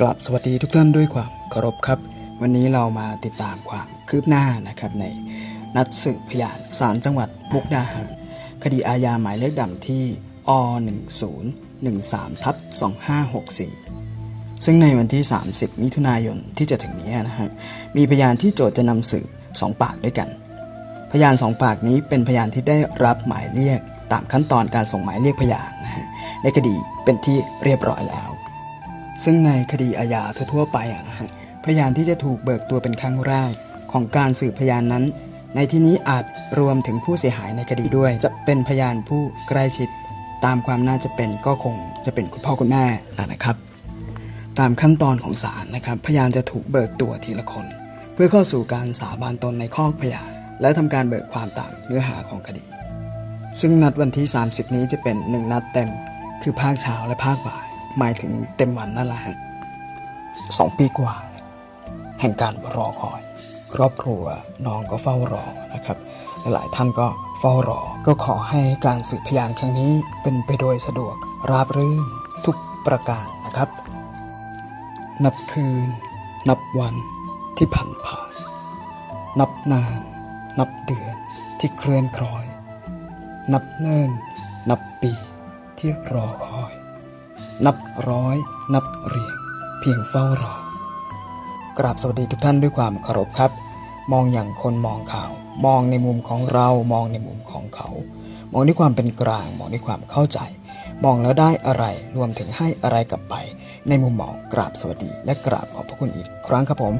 กลับสวัสดีทุกท่านด้วยความเคารพครับ วันนี้เรามาติดตามความคืบหน้านะครับในนัดสืบพยานศาลจังหวัดมุกดาหารคดีอาญาหมายเลขดำที่อ1013ทับ2564 ซึ่งในวันที่ 30 มิถุนายนที่จะถึงนี้นะฮะมีพยานที่โจทย์จะนำสืบสองปากด้วยกัน พยานสองปากนี้เป็นพยานที่ได้รับหมายเรียกตามขั้นตอนการส่งหมายเรียกพยานนะฮะในคดีเป็นที่เรียบร้อยแล้ว ซึ่งในคดีอาญาทั่วๆไปอะนะฮะพยานที่จะถูกเบิกตัวเป็นครั้งแรกของการสืบพยานนั้น ในที่นี้อาจรวมถึงผู้เสียหายในคดีด้วย จะเป็นพยานผู้ใกล้ชิด ตามความน่าจะเป็นก็คงจะเป็นคุณพ่อคุณแม่นะครับ ตามขั้นตอนของศาลนะครับ พยานจะถูกเบิกตัวทีละคน เพื่อเข้าสู่การสาบานตนในข้อพยานและทำการเบิกความตามเนื้อหาของคดี ซึ่งนัดวันที่ 30 นี้จะเป็นหนึ่งนัดเต็ม คือภาคเช้าและภาคบ่าย หมายถึงเต็มวันนั่นแหละฮะสองปีกว่า แห่งการรอคอย ครอบครัวน้องก็เฝ้ารอนะครับ หลายท่านก็เฝ้ารอ ก็ขอให้การสืบพยานครั้งนี้เป็นไปโดยสะดวกราบรื่นทุกประการนะครับ นับคืน นับวันที่ผ่านผ่าน นับนาน นับเดือนที่เคลื่อนคล้อย นับเนิ่น นับปีที่รอคอย นับร้อย นับเรียง เพียงเฝ้ารอ กราบสวัสดีทุกท่านด้วยความเคารพครับ มองอย่างคนมองข่าว มองในมุมของเรา มองในมุมของเขา มองด้วยความเป็นกลาง มองด้วยความเข้าใจ มองแล้วได้อะไร รวมถึงให้อะไรกลับไป ในมุมมองกราบสวัสดี และกราบขอบพระคุณอีกครั้งครับผม